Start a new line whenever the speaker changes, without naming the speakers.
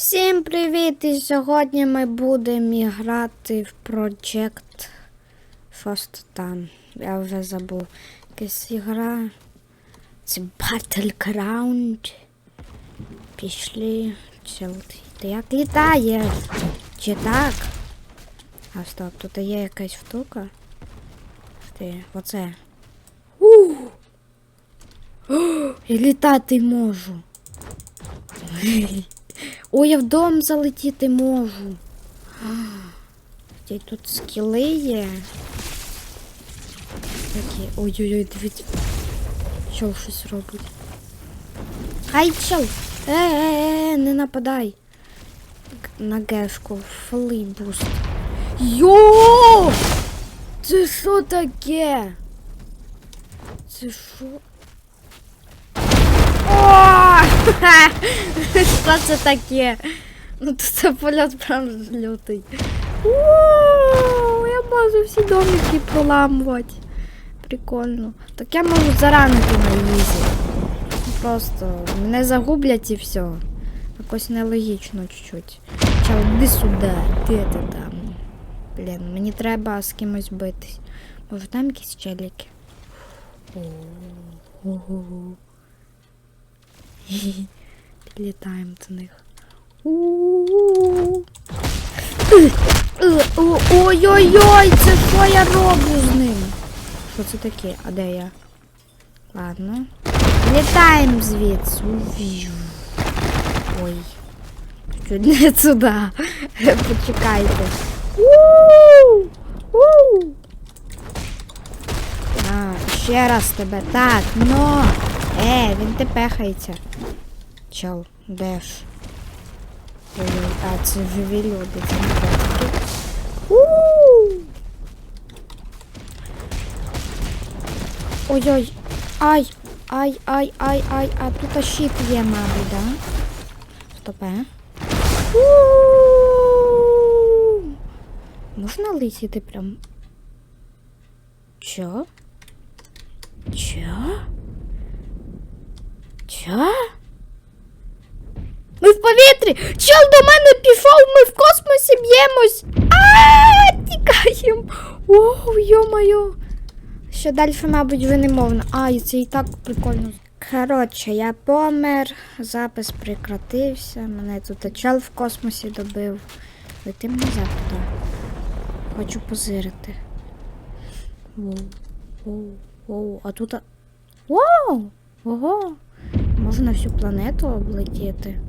Всім привіт! І сьогодні ми будемо грати в Project Щось там. Я вже забув. Якась ігра. Це Battleground. Пішли. Чел, ти як літаєш? Чи так? А стоп, тут є якась штука. Ти, оце. О, я літати можу. Ой, я в дом залетіти можу. Тут скіли є. Такі. Ой-ой-ой, дивіться. Чел щось робить. Хай чел! Е-е-е, не нападай. На гешку. Флейбуст. Йо! Це що таке? Це що? Що це таке? Ну то це польот прям лютий. О, я можу всі домики проламувати. Прикольно. Так я можу заранити на ізі. Просто мене загублять і все. Якось нелогічно чуть-чуть. Чел, іди сюди, ти там? Блін, мені треба з кимось битись. Може там якісь челіки? Підлітаємо до них. Ой-ой-ой, це що я роблю з ним? Що це таке? А де я? Ладно. Літаємо звідси. Ой. Чуть не туди. Почекайте. А, ще раз тебе. Так, но. Е, він те пехається. Чел, де ж? А, це живі люди, це не. У! Ой-ой. Ай, ай, ай, ай, ай, а тут щит є, мабуть, да? Стопе. Можна летіти прям? Чо? Чо? Чо? Ми в повітрі! Чел до мене пішов, ми в космосі б'ємось! А, тікаємо! Оу, йо-моє! Що далі, мабуть, вже не мовно. А, і це і так прикольно. Коротше, я помер, запис прекратився, мене тут чел в космосі добив. Летим назад туди. Хочу позирити. Воу, воу, воу, а тут. Воу! Ого! Можна всю планету облетіти.